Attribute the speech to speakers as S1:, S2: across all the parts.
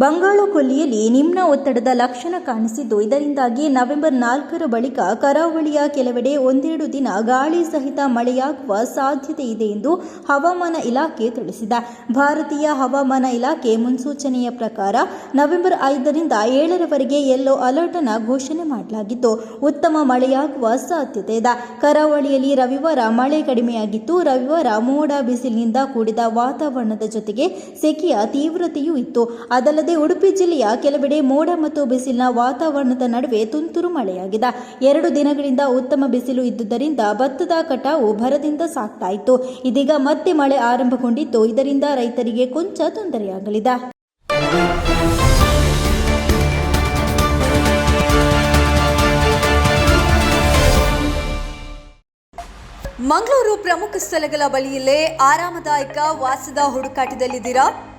S1: ಬಂಗಾಳ ಕೊಲ್ಲಿಯಲ್ಲಿ ನಿಮ್ನ ಒತ್ತಡದ ಲಕ್ಷಣ ಕಾಣಿಸಿದ್ದು, ಇದರಿಂದಾಗಿ ನವೆಂಬರ್ ನಾಲ್ಕರ ಬಳಿಕ ಕರಾವಳಿಯ ಕೆಲವೆಡೆ ಒಂದೆರಡು ದಿನ ಗಾಳಿ ಸಹಿತ ಮಳೆಯಾಗುವ ಸಾಧ್ಯತೆ ಇದೆ ಎಂದು ಹವಾಮಾನ ಇಲಾಖೆ ತಿಳಿಸಿದೆ. ಭಾರತೀಯ ಹವಾಮಾನ ಇಲಾಖೆ ಮುನ್ಸೂಚನೆಯ ಪ್ರಕಾರ ನವೆಂಬರ್ ಐದರಿಂದ ಏಳರವರೆಗೆ ಯೆಲ್ಲೋ ಅಲರ್ಟ್ ಅನ್ನು ಘೋಷಣೆ ಮಾಡಲಾಗಿದ್ದು ಉತ್ತಮ ಮಳೆಯಾಗುವ ಸಾಧ್ಯತೆ ಇದೆ. ಕರಾವಳಿಯಲ್ಲಿ ರವಿವಾರ ಮಳೆ ಕಡಿಮೆಯಾಗಿತ್ತು. ರವಿವಾರ ಮೋಡ ಬಿಸಿಲಿನಿಂದ ಕೂಡಿದ ವಾತಾವರಣದ ಜೊತೆಗೆ ಸೆಕೆಯ ತೀವ್ರತೆಯೂ ಇತ್ತು. ಅದಲ್ಲದೆ ಉಡುಪಿ ಜಿಲ್ಲೆಯ ಕೆಲವೆಡೆ ಮೋಡ ಮತ್ತು ಬಿಸಿಲಿನ ವಾತಾವರಣದ ನಡುವೆ ತುಂತುರು ಮಳೆಯಾಗಿದೆ. ಎರಡು ದಿನಗಳಿಂದ ಉತ್ತಮ ಬಿಸಿಲು ಇದ್ದುದರಿಂದ ಭತ್ತದ ಕಟಾವು ಭರದಿಂದ ಸಾಗ್ತಾ ಇತ್ತು ಇದೀಗ ಮತ್ತೆ ಮಳೆ ಆರಂಭಗೊಂಡಿದ್ದು ಇದರಿಂದ ರೈತರಿಗೆ ಕೊಂಚ ತೊಂದರೆಯಾಗಲಿದೆ.
S2: ಮಂಗಳೂರು ಪ್ರಮುಖ ಸ್ಥಳಗಳ ಬಳಿಯಲ್ಲೇ ಆರಾಮದಾಯಕ ವಾಸದ ಹುಡುಕಾಟದಲ್ಲಿದ್ದೀರಾ?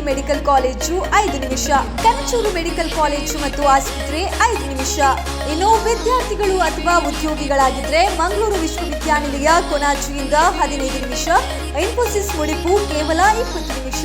S2: ಮೆಡಿಕಲ್ ಕಾಲೇಜು ಐದು ನಿಮಿಷ. ಕನಚೂರು ಮೆಡಿಕಲ್ ಕಾಲೇಜು ಮತ್ತು ಆಸ್ಪತ್ರೆ ಐದು ನಿಮಿಷ. ಇನ್ನು ವಿದ್ಯಾರ್ಥಿಗಳು ಅಥವಾ ಉದ್ಯೋಗಿಗಳಾಗಿದ್ರೆ ಮಂಗಳೂರು ವಿಶ್ವವಿದ್ಯಾನಿಲಯ ಕೊನಾಚಿಯಿಂದ ಹದಿನೈದು ನಿಮಿಷ. ಇನ್ಫೋಸಿಸ್ ಮುಡಿಪು ಕೇವಲ ಇಪ್ಪತ್ತು ನಿಮಿಷ.